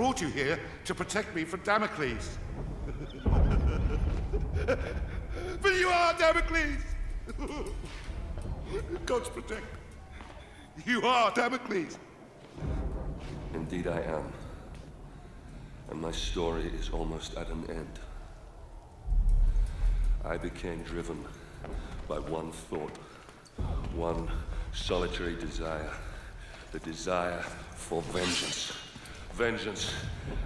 brought you here to protect me from Damocles. but you are Damocles! God's protect. You are Damocles. Indeed, I am. And my story is almost at an end. I became driven by one thought, one solitary desire the desire for vengeance. Vengeance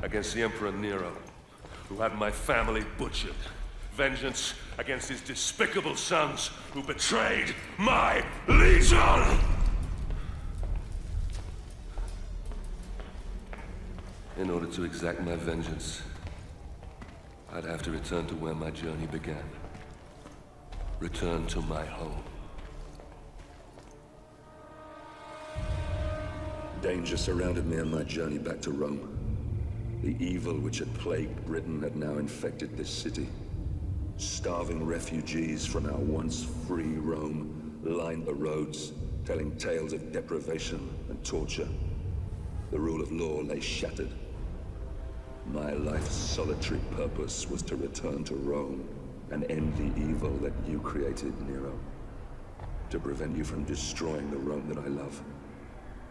against the Emperor Nero, who had my family butchered. Vengeance against his despicable sons, who betrayed my legion! In order to exact my vengeance, I'd have to return to where my journey began. Return to my home. Danger surrounded me on my journey back to Rome. The evil which had plagued Britain had now infected this city. Starving refugees from our once free Rome lined the roads, telling tales of deprivation and torture. The rule of law lay shattered. My life's solitary purpose was to return to Rome and end the evil that you created, Nero. To prevent you from destroying the Rome that I love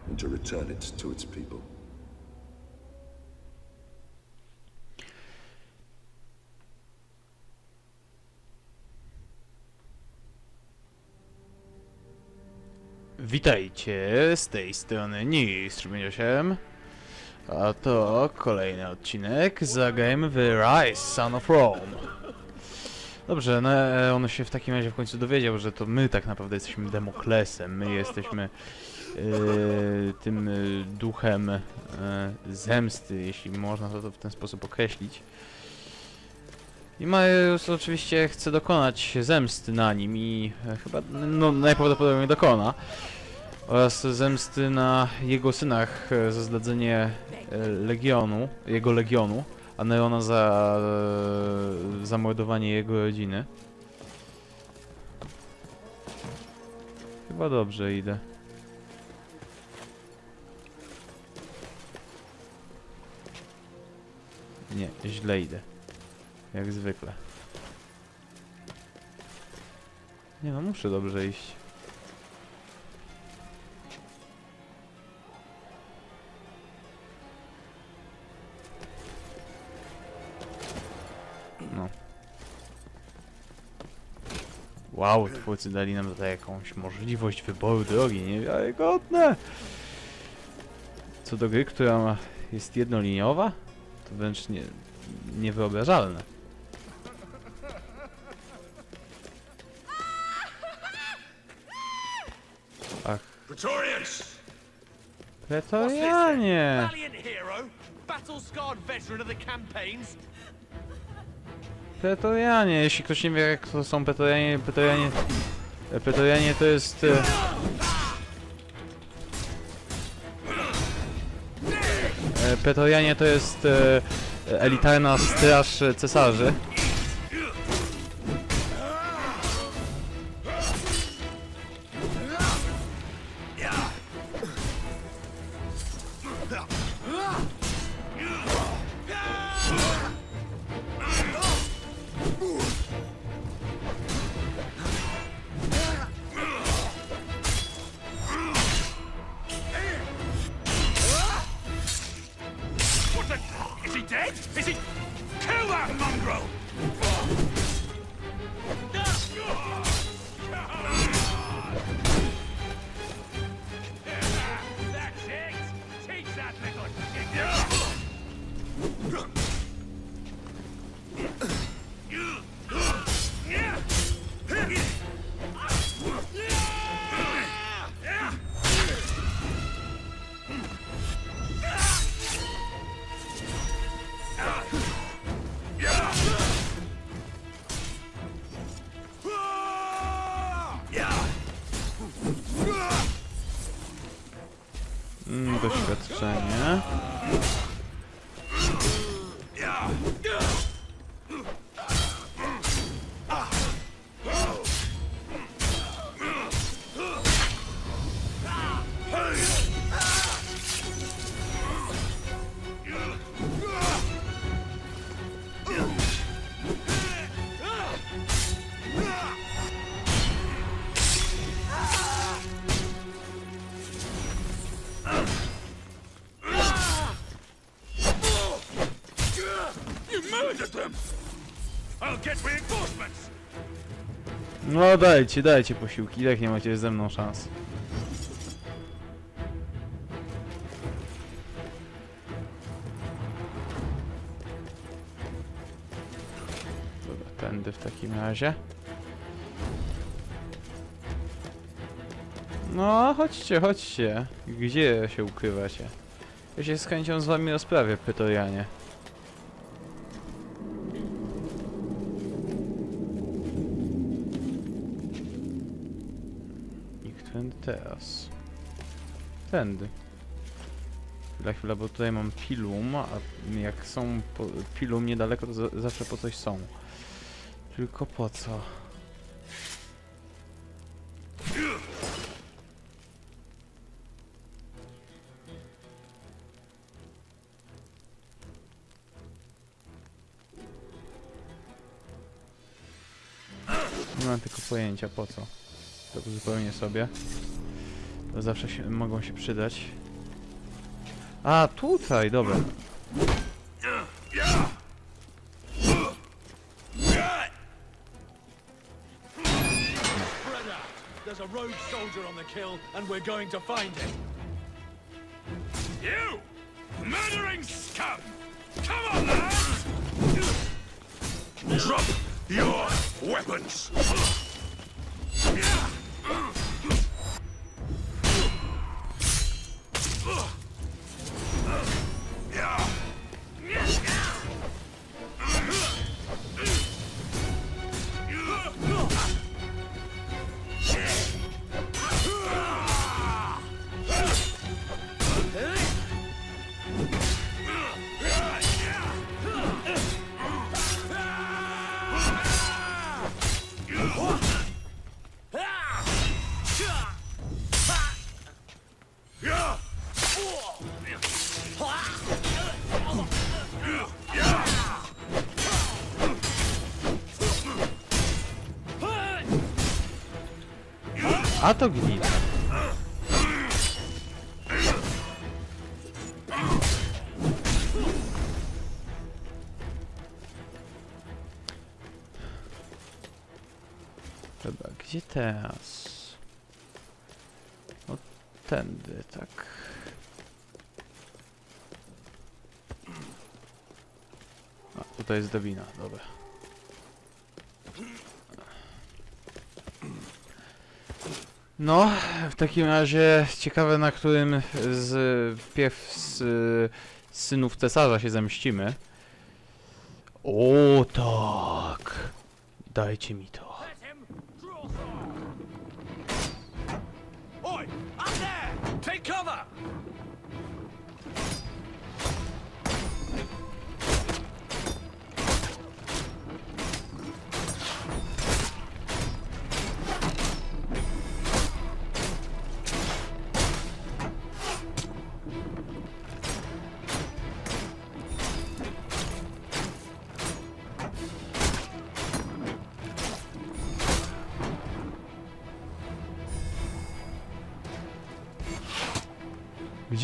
and to return it to its people. Witajcie, z tej strony Nis8 A to kolejny odcinek z Game The Rise, Son of Rome. Dobrze, no e, on się w takim razie w końcu dowiedział, że to my tak naprawdę jesteśmy Demoklesem. My jesteśmy tym e, duchem e, zemsty, jeśli można to w ten sposób określić i Marius oczywiście chce dokonać zemsty na nim i e, chyba no, najprawdopodobniej dokona. Oraz zemsty na jego synach e, za zdradzenie e, legionu, jego legionu, a Nerona za zamordowanie jego rodziny. Chyba dobrze idę. Nie, źle idę. Jak zwykle. Nie no, muszę dobrze iść. No. Wow, twórcy dali nam tutaj jakąś możliwość wyboru drogi, niewiarygodne! Co do gry, która jest jednoliniowa, to wręcz nie, niewyobrażalne. Ach, Praetorians! Pretorianie! Pretorianie, jeśli ktoś nie wie jak to są Pretorianie, Pretorianie... e, Pretorianie to jest... Pretorianie to jest e, elitarna straż cesarzy. Negro! No dajcie, dajcie posiłki, jak nie macie ze mną szans. Dobra, tędy w takim razie. No, chodźcie, chodźcie. Gdzie się ukrywacie? Ja się z chęcią z wami rozprawię, Pytorianie. I którędy teraz? Tędy. Chwila, chwila, bo tutaj mam pilum, a jak są pilum niedaleko, to za, zawsze po coś są. Tylko po co? Nie mam tylko pojęcia po co. Tak zupełnie sobie. To zawsze się, mogą się przydać. A, tutaj, dobra. To! Drop your weapons! A to gnida. Dobra, gdzie teraz? O, tędy, tak. A, tutaj jest drabina, dobra. No, w takim razie ciekawe na którym z pierw z, synów cesarza się zemścimy. O tak. Dajcie mi to. Take cover!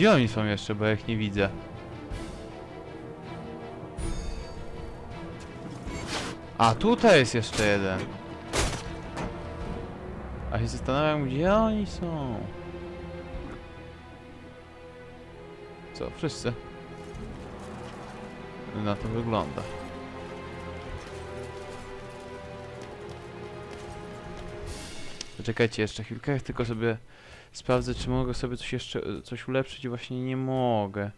Gdzie oni są jeszcze, bo ja ich nie widzę. A tutaj jest jeszcze jeden. A się zastanawiam, gdzie oni są. Co, wszyscy? Na to wygląda. Poczekajcie jeszcze chwilkę, tylko sobie sprawdzę, czy mogę sobie coś jeszcze, coś ulepszyć właśnie nie mogę.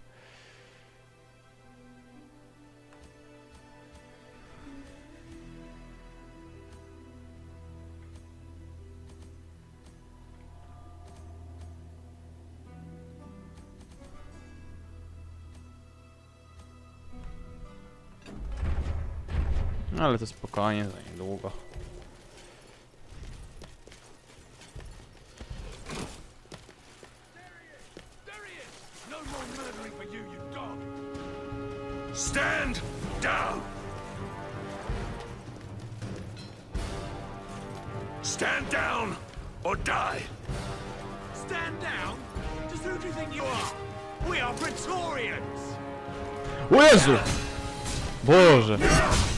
Ale to spokojnie, za niedługo. Stand down or die! Stand down? Just who do you think you are? We are Praetorians! O Jezu! Boże!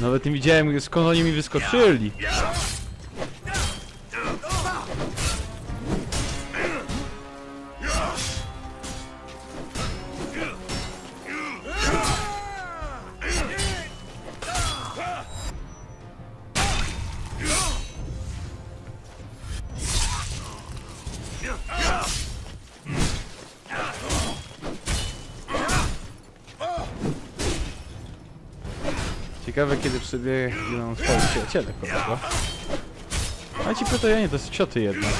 Nawet nie widziałem skąd oni mi wyskoczyli. Ciekawe kiedy przebiegną swoi przyjaciele kolego. A ci pytajanie to jest cioty jednak.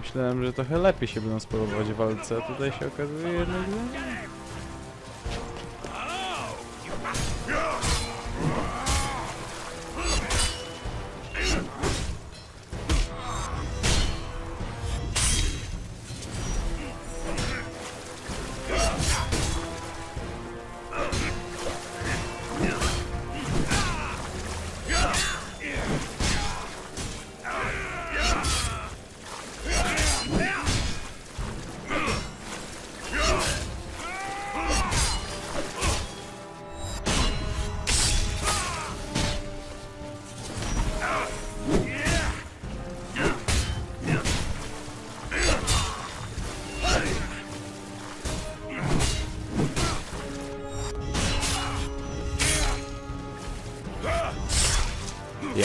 Myślałem, że trochę lepiej się będą sprawować w walce, a tutaj się okazuje jednak, że...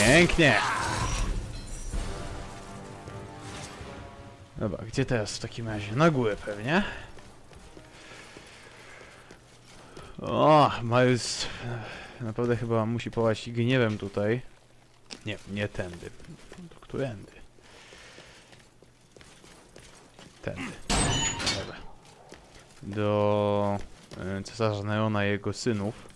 Pięknie! Dobra, gdzie teraz w takim razie? Na górę pewnie. O, e, naprawdę chyba musi połać gniewem tutaj. Nie, nie tędy. To którędy? Tędy. Dobra. Do e, cesarza Neona i jego synów.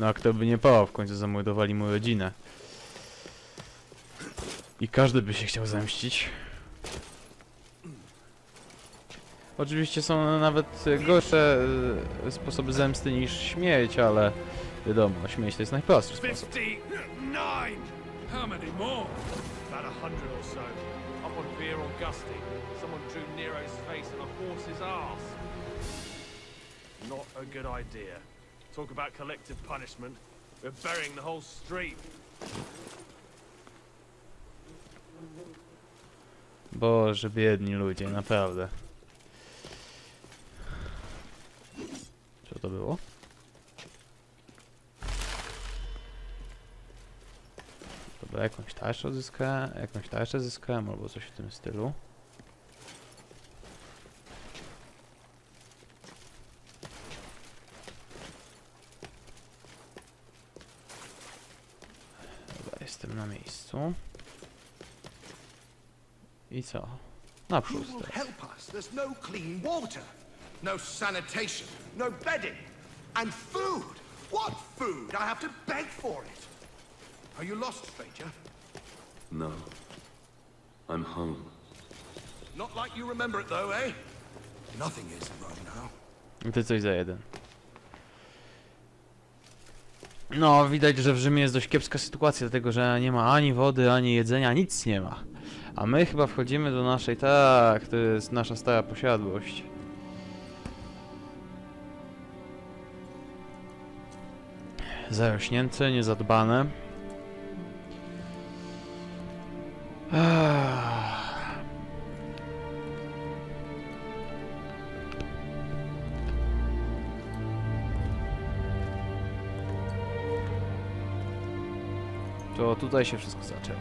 No a kto by nie pałał, w końcu zamordowali mu rodzinę. I każdy by się chciał zemścić. Oczywiście są nawet gorsze e, sposoby zemsty niż śmierć, ale wiadomo, śmierć to jest najprostszy sposób. Idea. Talk about collective punishment. We're burying the whole street. Boże, biedni ludzie, naprawdę. Co to było? Dobra, jakąś tarczę zyskałem, jakąś tarczę zyskałem, albo coś w tym stylu. Na miejscu. I co? Naprzód Who will teraz. help us? There's no clean water, no sanitation, no bedding, and food. What food? I have to beg for it. Are you lost, stranger? No. I'm home. Not like you remember it, though, eh? Nothing is in Rome now. I to coś za jeden. No, widać, że w Rzymie jest dość kiepska sytuacja, dlatego że nie ma ani wody, ani jedzenia, nic nie ma. A my chyba wchodzimy do naszej, tak, to jest nasza stara posiadłość. Zarośnięte, niezadbane. To tutaj się wszystko zaczęło.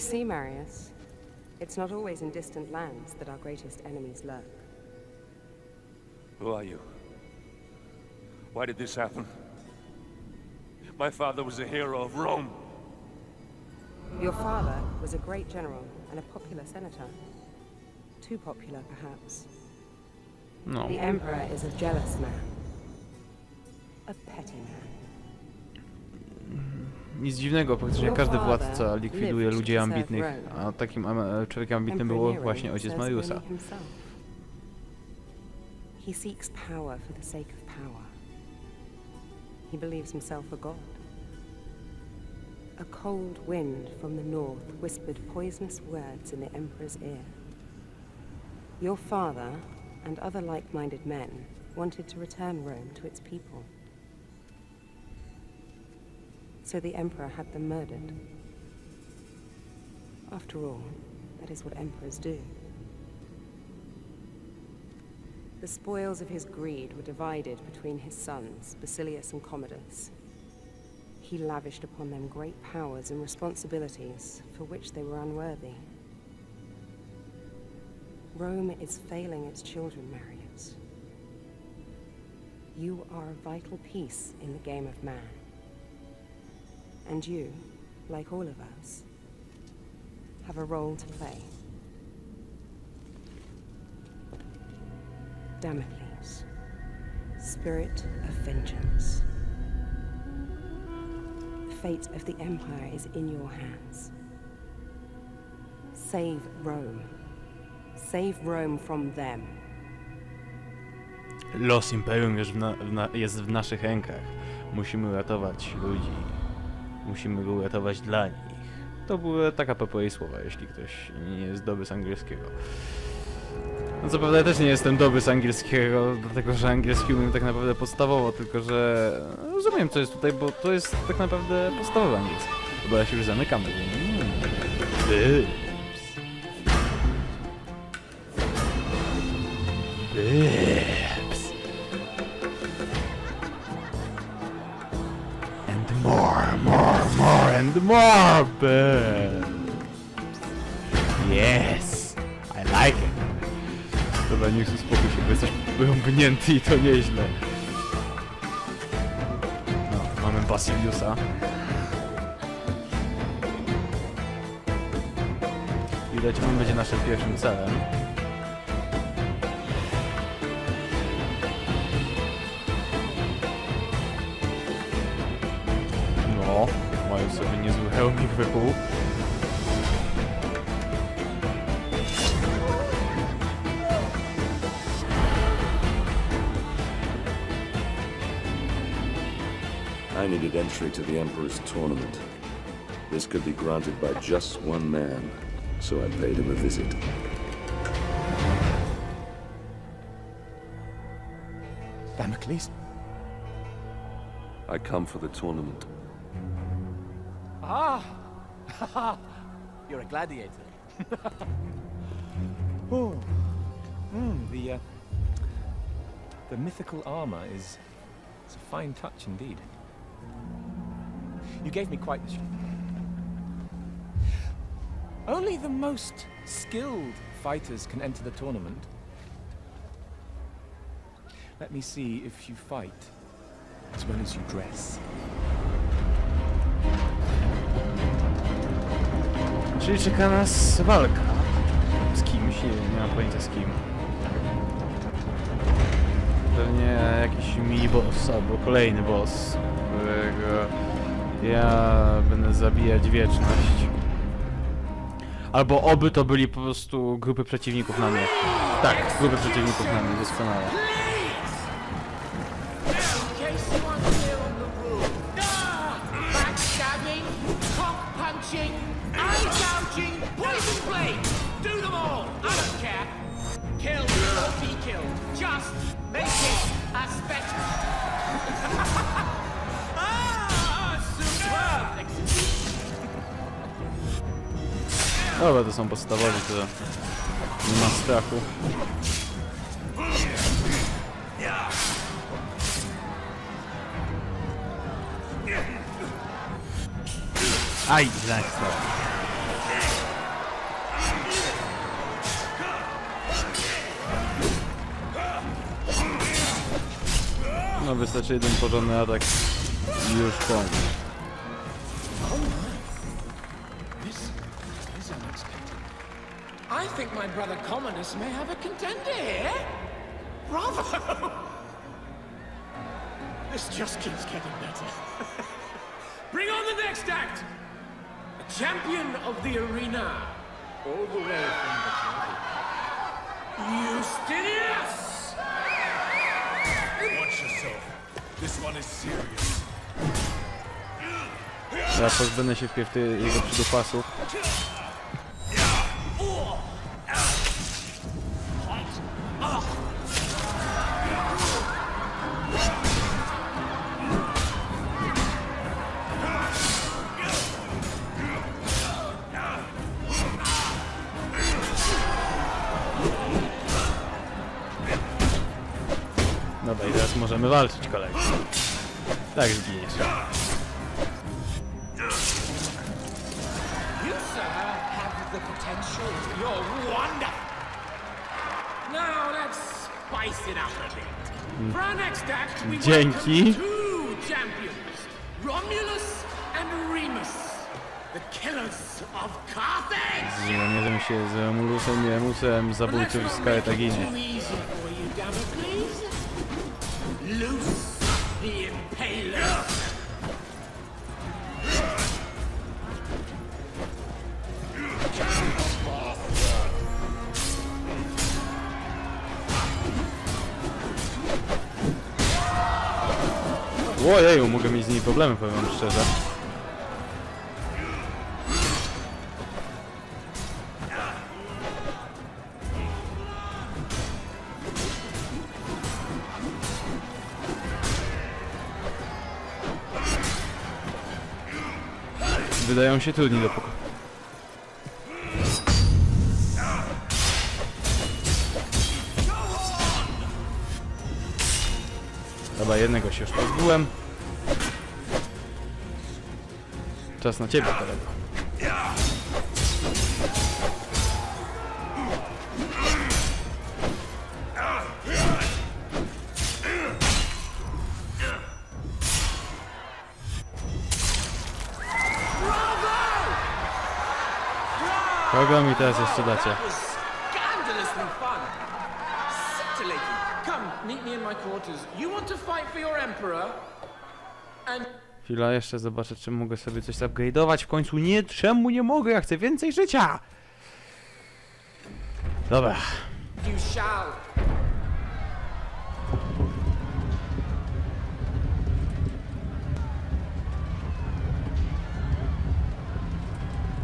You see, Marius, it's not always in distant lands that our greatest enemies lurk. Who are you? Why did this happen? My father was a hero of Rome. Your father was a great general and a popular senator. Too popular, perhaps. No. The Emperor is a jealous man. A petty man. Nic dziwnego, praktycznie Your każdy władca likwiduje ludzi ambitnych, a takim am- człowiekiem ambitnym był właśnie ojciec Mariusa. He seeks power for the sake of power. He believes himself a god. A cold wind from the north whispered poisonous words in the Emperor's ear. Your father and other like-minded men wanted to return Rome to its people. So the Emperor had them murdered. After all, that is what emperors do. The spoils of his greed were divided between his sons, Basilius and Commodus. He lavished upon them great powers and responsibilities for which they were unworthy. Rome is failing its children, Marius. You are a vital piece in the game of man. And you, like all of us, have a role to play. Damocles, spirit of vengeance. The fate of the Empire is in your hands. Save Rome. Save Rome from them. Los Imperium w jest w naszych rękach. Musimy ratować ludzi. Musimy go uratować dla nich. To była taka PPA słowa, jeśli ktoś nie jest dobry z angielskiego. No co prawda ja też nie jestem dobry z angielskiego, dlatego że angielski umiem tak naprawdę podstawowo, tylko że rozumiem co jest tutaj, bo to jest tak naprawdę podstawowy angielski. Chyba ja się już zamykam. Mm. Birds. Yes, I like it. Dobra, niech uspokój się, bo jesteś rąbnięty i to nieźle. No, mamy Basiliusa. Widać, on będzie naszym pierwszym celem. No, mają sobie niezły hełmik wykuł. I needed entry to the Emperor's tournament. This could be granted by just one man, so I paid him a visit. Damocles? I come for the tournament. Ah! You're a gladiator. oh. Mm, the, uh, the mythical armor is it's a fine touch indeed. You gave me quite the show. Only the most skilled fighters can enter the tournament. Let me see if you fight as well as you dress. Czyli czeka nas walka. Z kimś, nie, mam pojęcia z kim. Pewnie jakiś mini boss albo kolejny boss, którego ja będę zabijać wieczność. Albo oby to byli po prostu grupy przeciwników na mnie. Tak, grupy przeciwników na mnie, doskonale. Dobra, to są podstawowi, to nie ma strachu. Aj, stał. No wystarczy jeden porządny atak i już koniec. My brother Commodus may have a contender here. Bravo! this just keeps getting better. Bring on the next act! A champion of the arena, all the way from the county. Justinius! Watch yourself. This one is serious. Ja pozbędę się wpierw ty, jego przydopasów. Możemy walczyć, kolego. Tak zginiesz. You, sir, have the potential. You're wonderful. Now let's spice it up a bit. For our next act, we Dzięki. two champions, Romulus and Remus, the killers of Carthage. Zmierzymy się z let's zabójców not z Damocles. Loose the. Ojeju, mogę mieć z niej problemy, powiem szczerze. Wydają się trudni do pokoju. Dobra, jednego się już pozbyłem. Czas na ciebie, kolego. Fight for your emperor? And Chwila, jeszcze zobaczę, czy mogę sobie coś upgrade'ować. W końcu nie, czemu nie mogę? Ja chcę więcej życia! Dobra. you shall.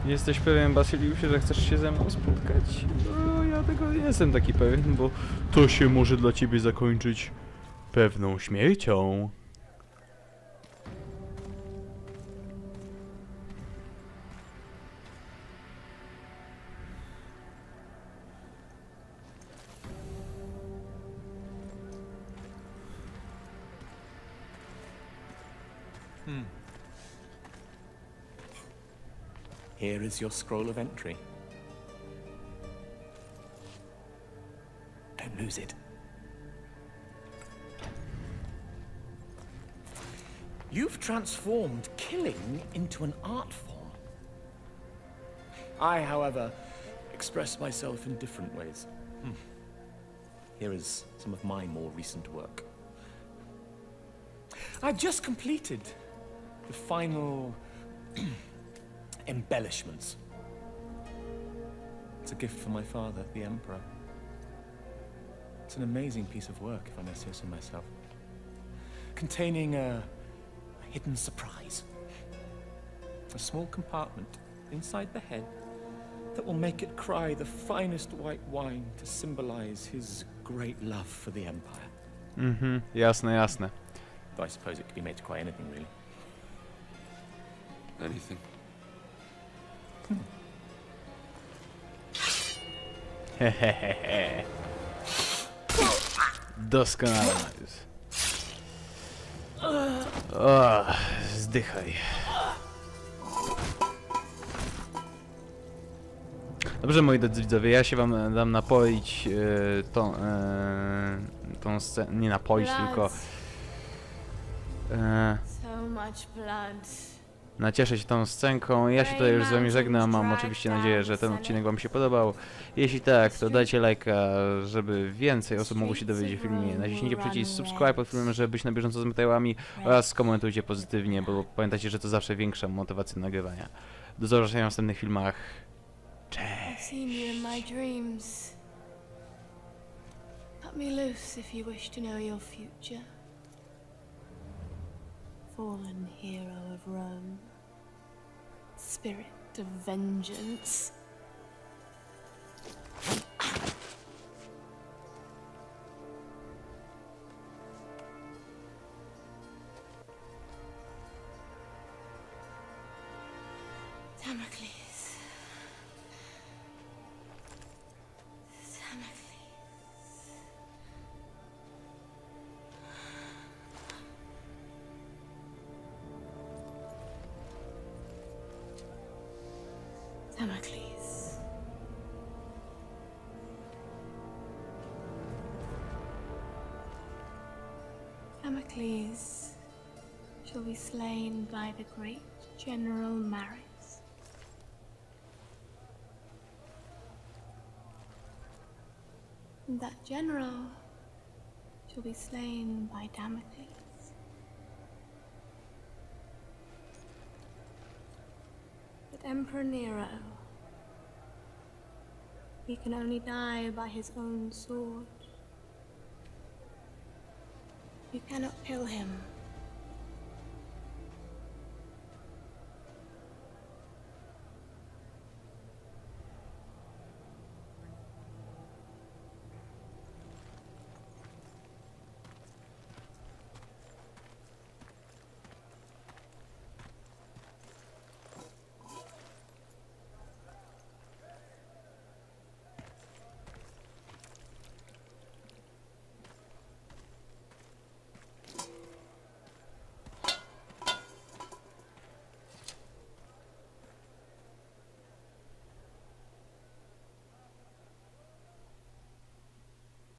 Jesteś pewien, Basyliusie, że chcesz się ze mną spotkać? No, ja tego nie jestem taki pewien, bo to się może dla ciebie zakończyć pewną śmiercią. Is your scroll of entry. Don't lose it. You've transformed killing into an art form. I, however, express myself in different ways. Hmm. Here is some of my more recent work. I've just completed the final embellishments. It's a gift from my father, the Emperor. It's an amazing piece of work, if I may say so myself. Containing a, a hidden surprise. A small compartment inside the head that will make it cry the finest white wine to symbolize his great love for the Empire. Mm-hmm. jasne, jasne. Though I suppose it could be made to cry anything, really. Anything? Hehehehe. Doskonale, Mariusz. O, zdychaj. Dobrze, moi drodzy widzowie, ja się wam dam napoić e, tą, e, tą scenę, nie napoić, tylko... E, So much blood. Nacieszę się tą scenką. Ja się tutaj już z wami żegnam. Mam oczywiście nadzieję, że ten odcinek wam się podobał. Jeśli tak, to dajcie lajka, żeby więcej osób mogło się dowiedzieć o filmie. Naciśnijcie przycisk subscribe pod filmem, żeby być na bieżąco z materiałami oraz skomentujcie pozytywnie, bo pamiętajcie, że to zawsze większa motywacja nagrywania. Do zobaczenia w następnych filmach. Future. Fallen hero of Rome. Spirit of vengeance. Damocles. Damocles shall be slain by the great General Maris. And that general shall be slain by Damocles. But Emperor Nero, he can only die by his own sword. You cannot kill him